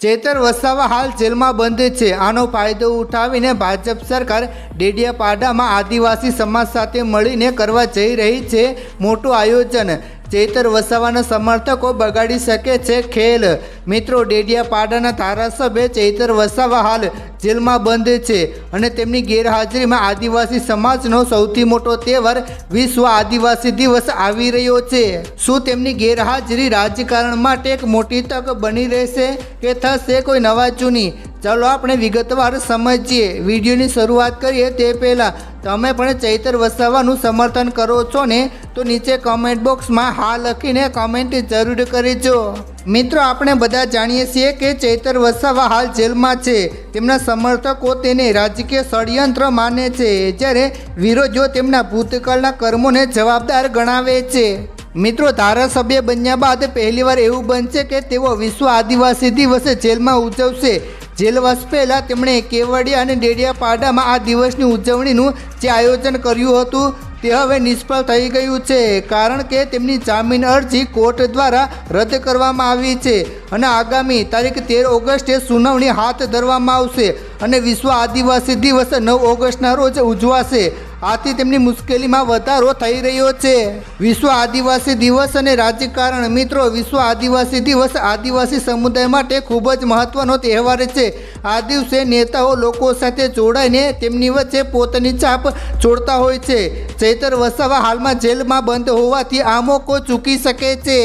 ચેતર વસાવા હાલ જેલમાં બંધ છે. આનો ફાયદો ઉઠાવીને ભાજપ સરકાર ડેડિયાપાડામાં આદિવાસી સમાજ સાથે મળીને કરવા જઈ રહી છે મોટું આયોજન. ચેતર વસાવાના સમર્થકો બગાડી શકે છે ખેલ. મિત્રો, ડેડિયાપાડાના ધારાસભ્ય ચૈતર વસાવા હાલ જેલમાં બંધ છે અને તેમની ગેરહાજરીમાં આદિવાસી સમાજનો સૌથી મોટો તહેવાર વિશ્વ આદિવાસી દિવસ આવી રહ્યો છે. શું તેમની ગેરહાજરી રાજકારણ માટે એક મોટી તક બની રહેશે કે થશે કોઈ નવા જૂની ચાલો આપણે વિગતવાર સમજીએ. વિડીયોની શરૂઆત કરીએ તે પહેલાં, તમે પણ ચૈતર વસાવાનું સમર્થન કરો છો ને, તો નીચે કમેન્ટ બોક્સમાં હા લખીને કમેન્ટ જરૂર કરજો. મિત્રો, આપણે બધા જાણીએ છીએ કે ચૈતર વસાવા હાલ જેલમાં છે. તેમના સમર્થકો તેને રાજકીય ષડયંત્ર માને છે, જ્યારે વિરોધીઓ તેમના ભૂતકાળના કર્મોને જવાબદાર ગણાવે છે. મિત્રો, ધારાસભ્ય બન્યા બાદ પહેલીવાર એવું બનશે કે તેઓ વિશ્વ આદિવાસી દિવસે જેલમાં ઉજવશે. જેલવાસ પહેલાં તેમણે કેવડિયા અને ડેડિયાપાડામાં આ દિવસની ઉજવણીનું જે આયોજન કર્યું હતું, તે હવે નિષ્ફળ થઈ ગયું છે, કારણ કે તેમની જામીન અરજી કોર્ટ દ્વારા રદ કરવામાં આવી છે અને આગામી તારીખ તેર ઓગસ્ટે સુનાવણી હાથ ધરવામાં આવશે અને વિશ્વ આદિવાસી દિવસ નવ ઓગસ્ટના રોજ ઉજવાશે. આથી તેમની મુશ્કેલીમાં વધારો થઈ રહ્યો છે. વિશ્વ આદિવાસી દિવસ અને રાજકારણ મિત્રો, વિશ્વ આદિવાસી દિવસ આદિવાસી સમુદાય માટે ખૂબ જ મહત્વનો તહેવાર છે. આ દિવસે નેતાઓ લોકો સાથે જોડાઈને તેમની વચ્ચે પોતાની છાપ છોડતા હોય છે. ચૈતર વસાવા હાલમાં જેલમાં બંધ હોવાથી આ મોકો ચૂકી શકે છે.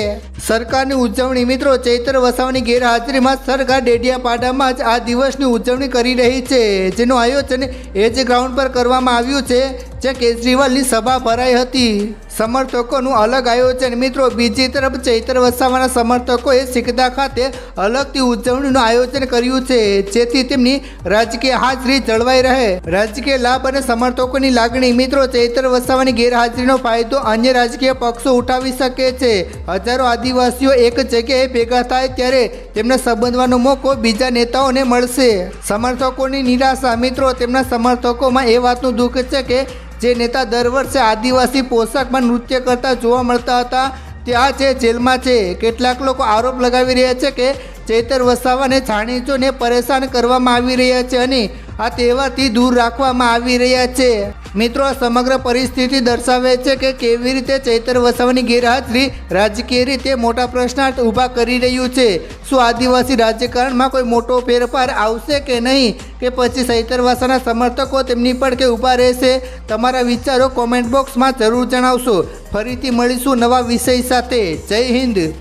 સરકારની ઉજવણી મિત્રો, ચૈત્ર વસાવાની ગેરહાજરીમાં સરકાર ડેડિયાપાડામાં જ આ દિવસની ઉજવણી કરી રહી છે. જેનું આયોજન એ જ ગ્રાઉન્ડ પર કરવામાં આવ્યું છે, જ્યાં કેજરીવાલની સભા ભરાઈ હતી. સમર્થકોનું અલગ આયોજન. મિત્રો, બીજી તરફ ચૈતર વસાવાના સમર્થકોએ સિકદા ખાતે અલગથી ઉજવણીનું આયોજન કર્યું છે, જેથી તેમની રાજકીય હાજરી જળવાઈ રહે. રાજકીય લાભ અને સમર્થકોની લાગણી. મિત્રો, ચૈતર વસાવાની ગેરહાજરીનો ફાયદો અન્ય રાજકીય પક્ષો ઉઠાવી શકે છે. હજારો આદિવાસીઓ એક જગ્યાએ ભેગા થાય ત્યારે તેમને સંબંધવાનો મોકો બીજા નેતાઓને મળશે. સમર્થકોની નિરાશા. મિત્રો, તેમના સમર્થકોમાં એ વાતનું દુઃખ છે કે જે નેતા દર વર્ષે આદિવાસી પોશાકમાં નૃત્ય કરતા જોવા મળતા હતા, ત્યાં જે જેલમાં છે. કેટલાક લોકો આરોપ લગાવી રહ્યા છે કે ચૈતર વસાવાને જાણીજોને પરેશાન કરવામાં આવી રહ્યા છે અને આ તહેવારથી દૂર રાખવામાં આવી રહ્યા છે. મિત્રો, આ સમગ્ર પરિસ્થિતિ દર્શાવે છે કે કેવી રીતે ચૈતર વસાવાની ગેરહાજરી રાજકીય રીતે મોટા પ્રશ્નાર્થ ઊભા કરી રહ્યું છે. શું આદિવાસી રાજકારણમાં કોઈ મોટો ફેરફાર આવશે કે નહીં? કે પછી ચૈતર વસાના સમર્થકો તેમની પડકે ઊભા રહેશે? તમારા વિચારો કોમેન્ટ બોક્સમાં જરૂર જણાવશો. ફરીથી મળીશું નવા વિષય સાથે. જય હિન્દ.